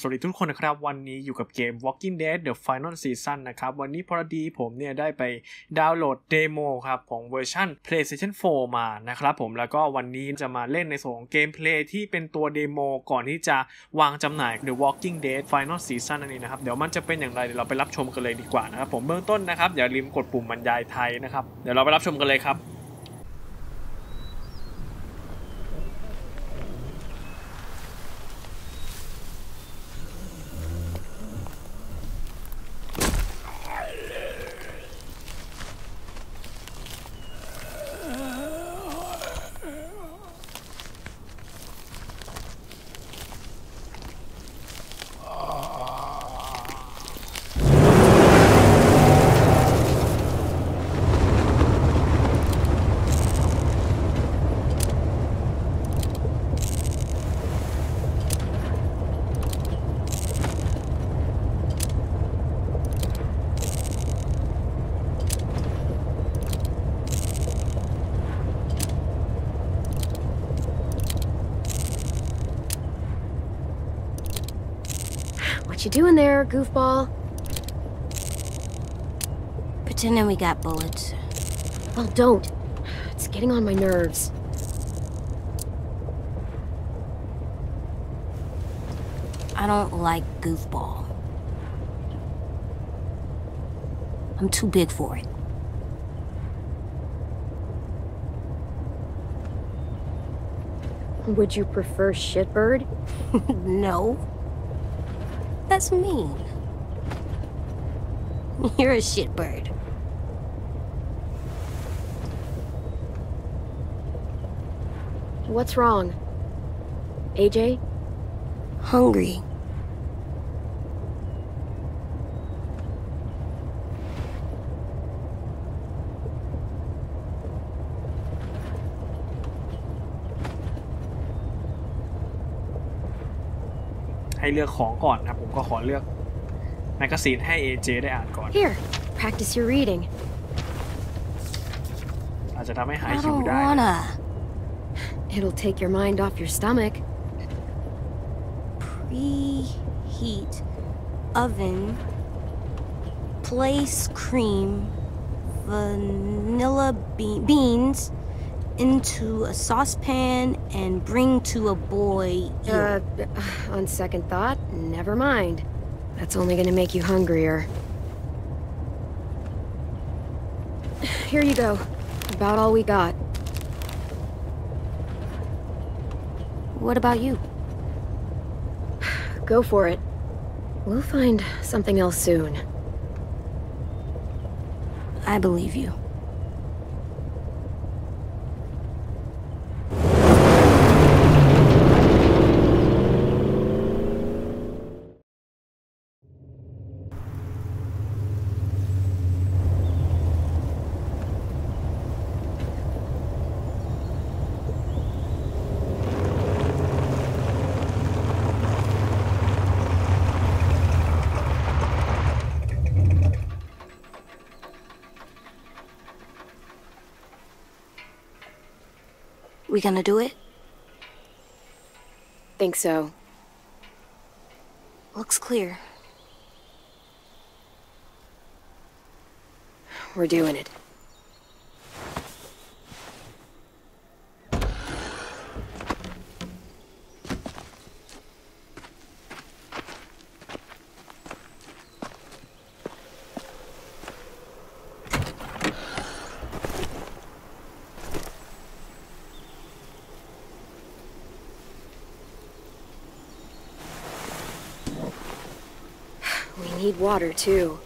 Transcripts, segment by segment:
สวัสดีทุกคนนะครับ วันนี้อยู่กับเกม Walking Dead The Final Season นะครับ วันนี้พอดีผมเนี่ยได้ไปดาวน์โหลดเดโมครับ ของเวอร์ชัน PlayStation 4 มานะครับผมแล้วก็วันนี้จะมาเล่นในส่วนของเกมเพลย์ที่เป็นตัวเดโมก่อนที่จะวางจำหน่าย The Walking Dead Final Season นั่นเองนะครับ เดี๋ยวมันจะเป็นอย่างไร เดี๋ยวเราไปรับชมกันเลยดีกว่านะครับผมเบื้องต้นนะครับอย่าลืมกดปุ่มบรรยายไทยนะครับเดี๋ยวเราไปรับชมกันเลยครับ What you doing there, goofball? Pretending we got bullets. Well, don't. It's getting on my nerves. I don't like goofball. I'm too big for it. Would you prefer shitbird? no. That's mean. You're a shitbird. What's wrong? AJ? Hungry.. ให้เลือกของก่อนนะครับผมก็ขอเลือกแมกกาซีนให้ AJ ได้อ่านก่อน Here, practice your reading. อาจจะทำให้หาย I หิว don't ได้ wanna. It'll take your mind off your stomach. Preheat oven. Place cream, vanilla be- beans into a saucepan and bring to a boil. Uh, on second thought, never mind. That's only gonna make you hungrier. Here you go. About all we got. what about you? Go for it. We'll find something else soon. I believe you. We gonna do it? Think so. Looks clear. We're doing it. We need water, too.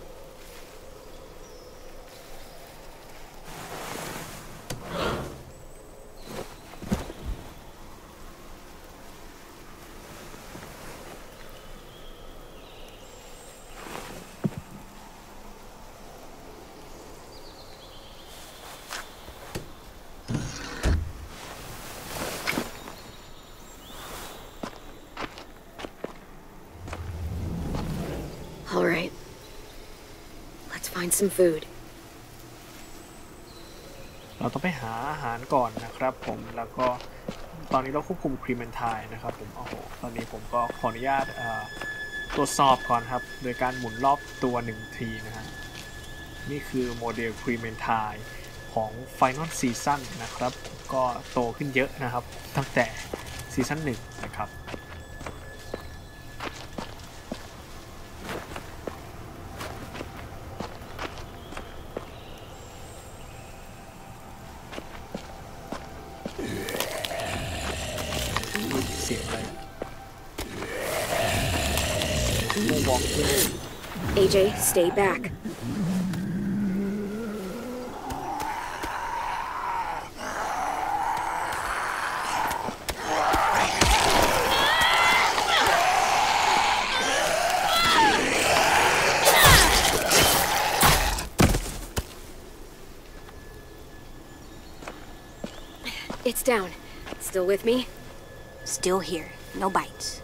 Some food. เราต้องไปหาอาหารก่อนนะครับผมแล้วก็ตอนนี้เราควบคุมครีมเมนทายนะครับผมโอ้โหตอนนี้ผมก็ขออนุญาตตรวจสอบก่อนครับ โดยการหมุนรอบตัวหนึ่งทีนะฮะนี่คือโมเดล c r e m e n t i ของ Final Season นะครับ ก็โตขึ้นเยอะนะครับ ตั้งแต่ซีซั่นหนึ่งนะครับ Stay back. It's down. Still with me? Still here. No bites.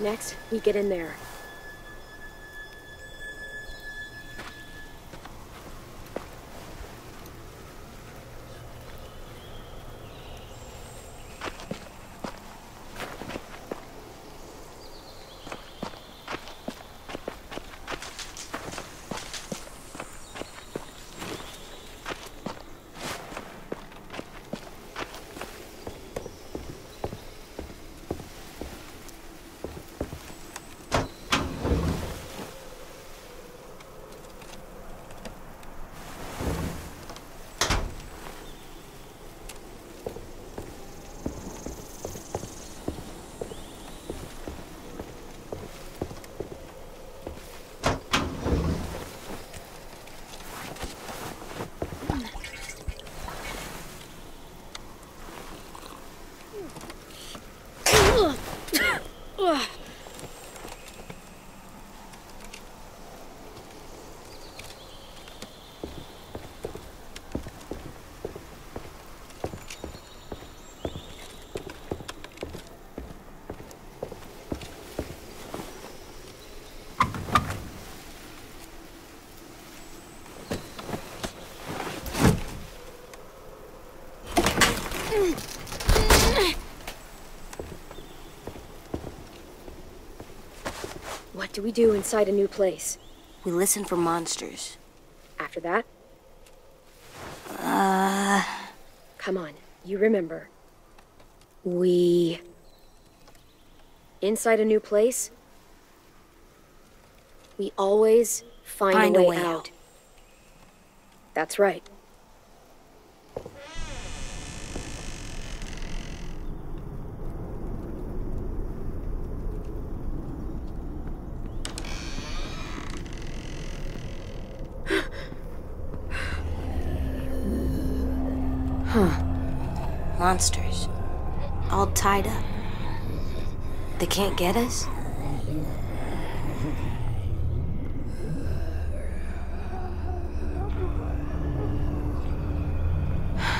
Next, we get in there. What do we do inside a new place? We listen for monsters. After that? Uh, Come on, you remember. We. Inside a new place? We always find, Find a a way, way out. out. That's right. monsters. All tied up. They can't get us?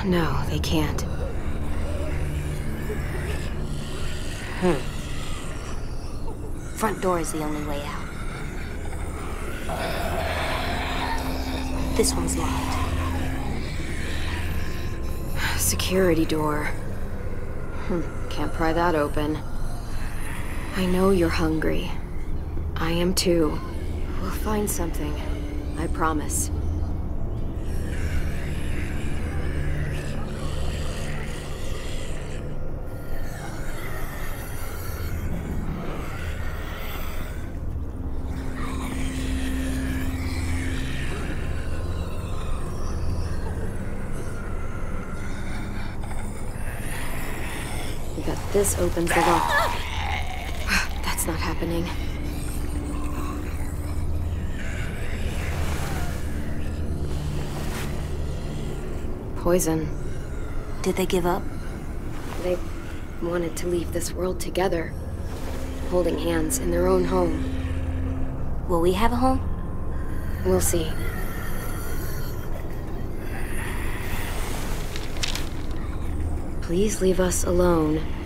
No, they can't. Hmm. Front door is the only way out. This one's locked. Security door. Hmm, can't pry that open. I know you're hungry. I am too. We'll find something. I promise. I bet this opens the lock. That's not happening. Poison. Did they give up? They wanted to leave this world together, holding hands in their own home. Will we have a home? We'll see. Please leave us alone.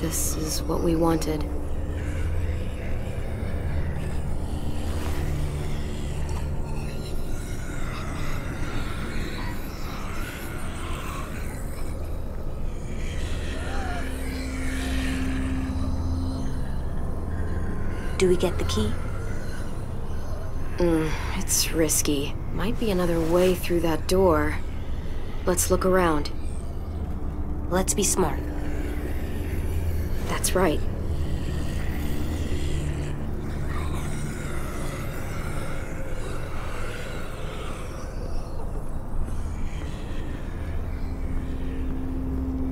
This is what we wanted. Do we get the key? Mm, it's risky. Might be another way through that door. Let's look around. Let's be smart. That's right.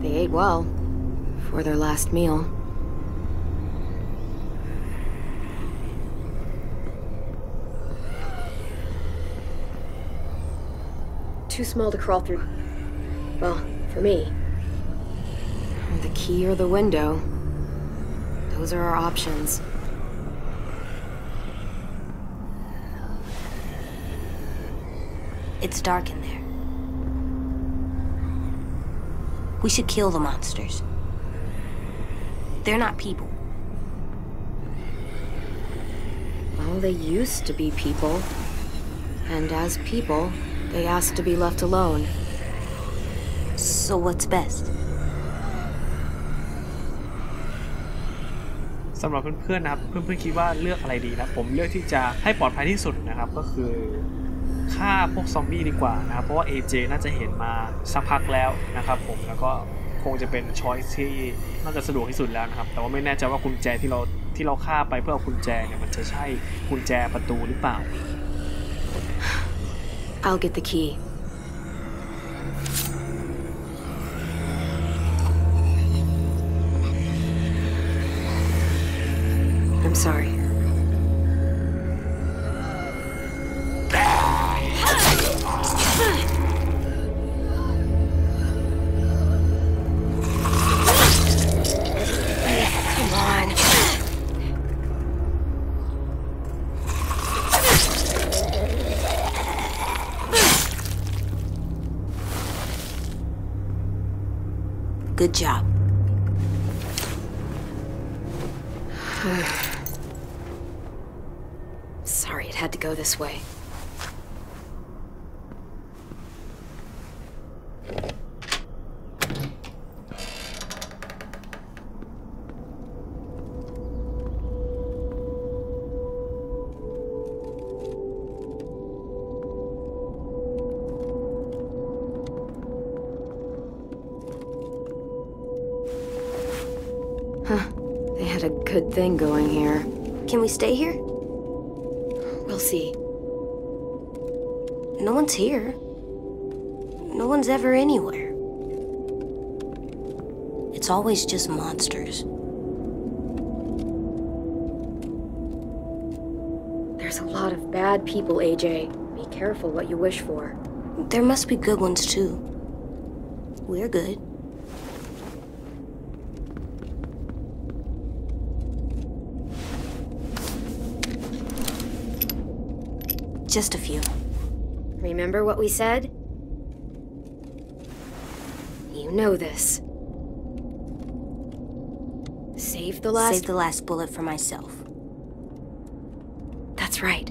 They ate well for their last meal. Too small to crawl through. Well, for me. The key or the window. Those are our options. It's dark in there. We should kill the monsters. They're not people. Well, they used to be people. And as people, they asked to be left alone. So what's best? สำหรับเพื่อนๆนะครับ เพื่อนๆคิดว่าเลือกอะไรดีนะผมเลือกที่จะให้ปลอดภัยที่สุดนะครับก็คือฆ่าพวกซอมบี้ดีกว่านะครับเพราะว่า AJ น่าจะเห็นมาสักพักแล้วนะครับผมแล้วก็คงจะเป็นช้อยที่น่าจะสะดวกที่สุดแล้วนะครับ แต่ว่าไม่แน่ใจว่ากุญแจที่เราที่เราฆ่าไปเพื่อเอากุญแจเนี่ยมันจะใช่กุญแจประตูหรือเปล่า I'll get the key. Good job. Sorry it had to go this way. Huh. They had a good thing going here. Can we stay here? We'll see. No one's here. No one's ever anywhere. It's always just monsters. There's a lot of bad people, AJ. Be careful what you wish for. There must be good ones too. We're good. Just a few. Remember what we said? You know this. Save the last. Save the last bullet for myself. That's right.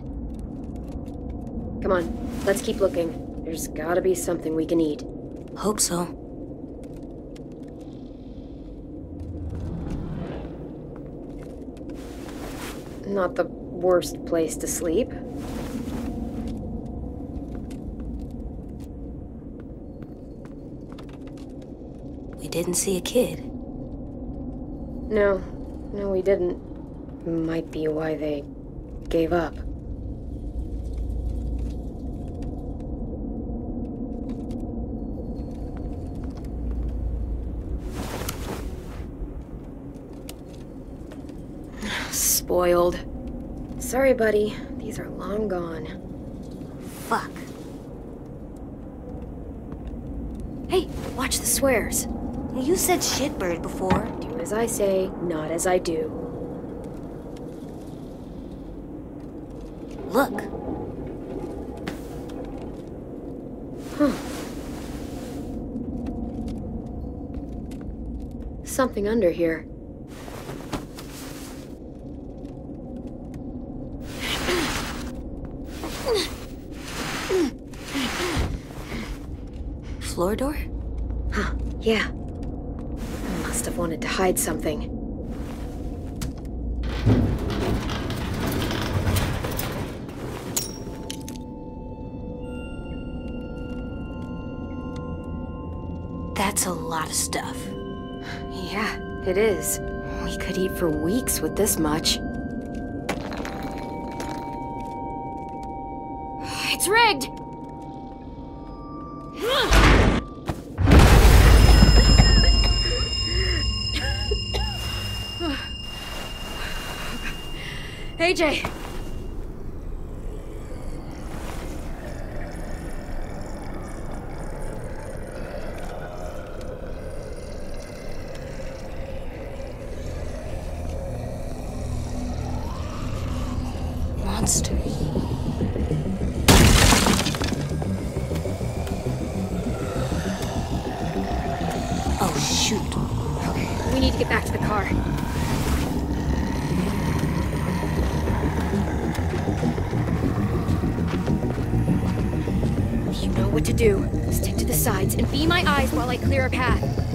Come on, let's keep looking. There's gotta be something we can eat. Hope so. Not the worst place to sleep. We didn't see a kid. No, no, we didn't. Might be why they gave up. Spoiled. Sorry, buddy. These are long gone. Fuck. Hey, watch the swears. You said shitbird before. Do as I say, not as I do. Look. Something under here. Floor door? Huh, yeah wanted to hide something. That's a lot of stuff. Yeah, it is. We could eat for weeks with this much. It's rigged! AJ! Monsters. Do. Stick to the sides and be my eyes while I clear a path.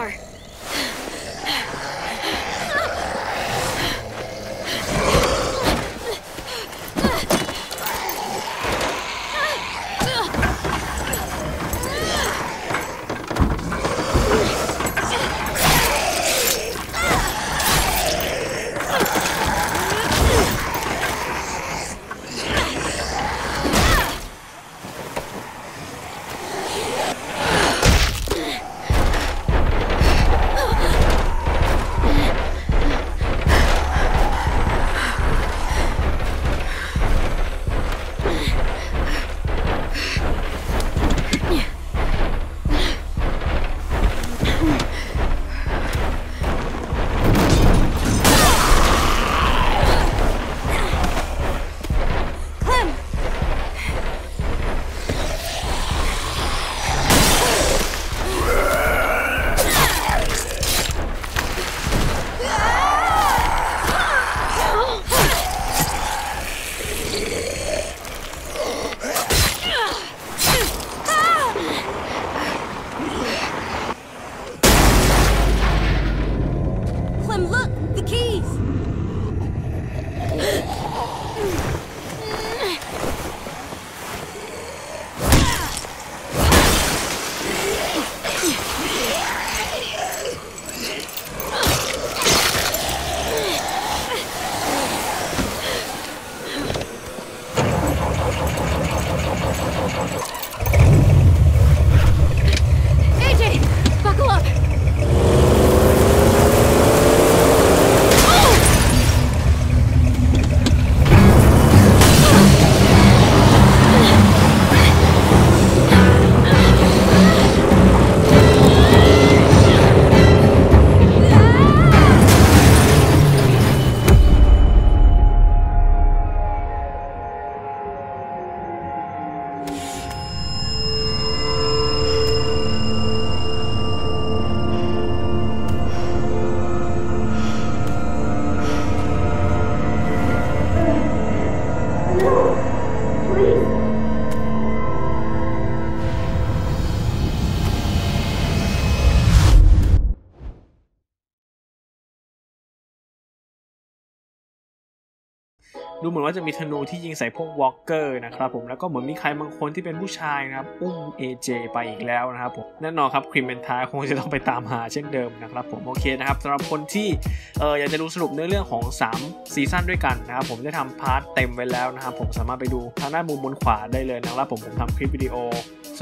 Car. มือนว่าจะมีธนูที่ยิงใส่พวกวอล์กเกอร์นะครับผมแล้วก็เหมือนมีใครบางคนที่เป็นผู้ชายนะครับอุ้ม AJ ไปอีกแล้วนะครับผมแน่นอนครับครีมเมนทายคงจะต้องไปตามหาเช่นเดิมนะครับผมโอเคนะครับสำหรับคนที่เอออยากจะดูสรุปเนื้อเรื่องของ 3 ซีซั่นด้วยกันนะครับผมได้ทำพาร์ทเต็มไว้แล้วนะครับผมสามารถไปดูทางด้านมุมบนขวาได้เลยนะครับผมผมทำคลิปวิดีโอ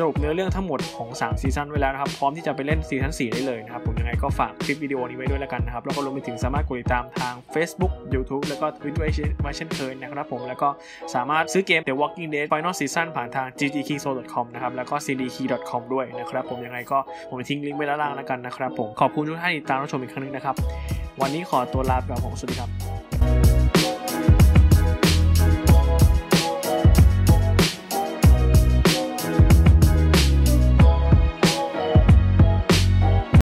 สรุปเนื้อเรื่องทั้งหมดของ3ซีซั่นไว้แล้วนะครับ พร้อมที่จะไปเล่นซีซั่น4ได้เลยนะครับ ผมยังไงก็ฝากคลิปวิดีโอนี้ไว้ด้วยแล้วกันนะครับ แล้วก็รวมไปถึงสามารถกดติดตามทาง Facebook YouTube แล้วก็ Twitter มาเช่นเคยนะครับผมแล้วก็สามารถซื้อเกม The Walking Dead Final Season ผ่านทาง ggkeyso.com นะครับแล้วก็ cdkey.com ด้วยนะครับผมยังไงก็ผมทิ้งลิงก์ไว้ด้านล่างแล้วกันนะครับผมขอบคุณทุกท่านที่ติดตามรับชมอีกครั้งหนึงนะครับวันนี้ขอตัวลาไปก่อนผมสวัสดีครับ